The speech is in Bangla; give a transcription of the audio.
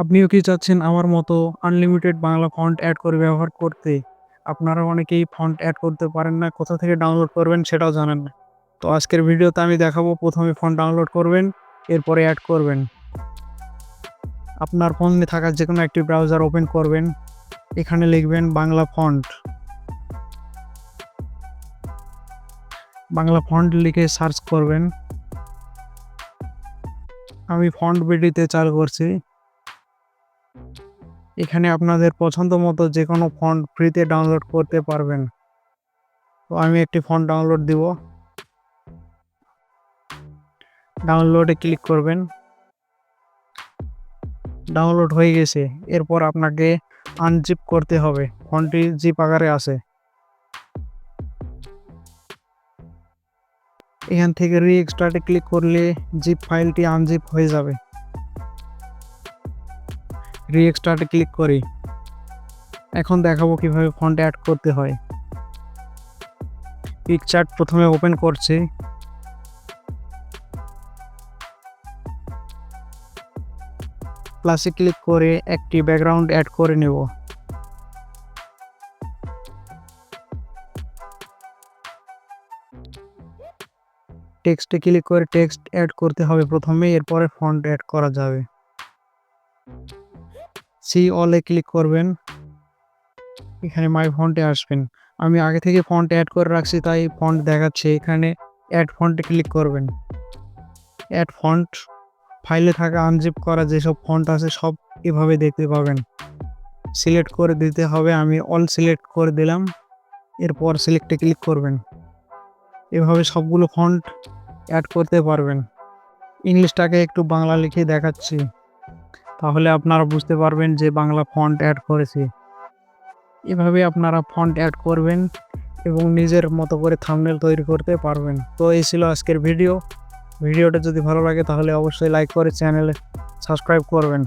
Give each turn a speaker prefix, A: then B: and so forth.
A: আপনিও কি চাচ্ছেন আমার মতো আনলিমিটেড বাংলা ফন্ট অ্যাড করে ব্যবহার করতে? আপনারা অনেকেই ফন্ট অ্যাড করতে পারেন না, কোথা থেকে ডাউনলোড করবেন সেটাও জানেন না। তো আজকের ভিডিওতে আমি দেখাবো প্রথমে ফন্ট ডাউনলোড করবেন, এরপরে অ্যাড করবেন। আপনার ফোনে থাকা যে কোনো একটি ব্রাউজার ওপেন করবেন, এখানে লিখবেন বাংলা ফন্ট। বাংলা ফন্ট লিখে সার্চ করবেন। আমি ফন্ট বিডিতে চালু করছি। এখানে আপনাদের পছন্দ মতো যে কোনো ফন্ট ফ্রিতে ডাউনলোড করতে পারবেন। তো আমি একটি ফন্ট ডাউনলোড দিব। ডাউনলোডে ক্লিক করবেন। ডাউনলোড হয়ে গেছে। এরপর আপনাকে আনজিপ করতে হবে। ফোনটি জিপ আকারে আছে। এখান থেকে রি-এক্সট্রাক্টে ক্লিক করলে জিপ ফাইলটি আনজিপ হয়ে যাবে। রি-এক্সট্রাক্টে ক্লিক করি। এখন দেখাবো কীভাবে ফন্ট অ্যাড করতে হয়। পিকচার প্রথমে ওপেন করছি। প্লাসে ক্লিক করে একটি ব্যাকগ্রাউন্ড অ্যাড করে নেব। টেক্সটে ক্লিক করে টেক্সট অ্যাড করতে হবে প্রথমে, এরপরে ফন্ট অ্যাড করা যাবে। সি অলে ক্লিক করবেন। এখানে মাই ফন্টে আসবেন। আমি আগে থেকে ফন্ট অ্যাড করে রাখছি, তাই ফন্ট দেখাচ্ছে। এখানে অ্যাড ফন্টে ক্লিক করবেন। অ্যাড ফন্ট ফাইলে থাকা আনজিপ করা যেসব ফন্ট আছে, সব এভাবে দেখতে পাবেন। সিলেক্ট করে দিতে হবে, আমি অল সিলেক্ট করে দিলাম। এরপর সিলেক্টে ক্লিক করবেন। এভাবে সবগুলো ফন্ট অ্যাড করতে পারবেন। ইংলিশটাকে একটু বাংলা লিখে দেখাচ্ছি। তাহলে আপনারা বুঝতে পারবেন যে বাংলা ফন্ট অ্যাড করেছি। এভাবে আপনারা ফন্ট অ্যাড করবেন এবং নিজের মতো করে থামনেল তৈরি করতে পারবেন। তো এই ছিল আজকের ভিডিও। ভিডিওটা যদি ভালো লাগে তাহলে অবশ্যই লাইক করে চ্যানেলে সাবস্ক্রাইব করবেন।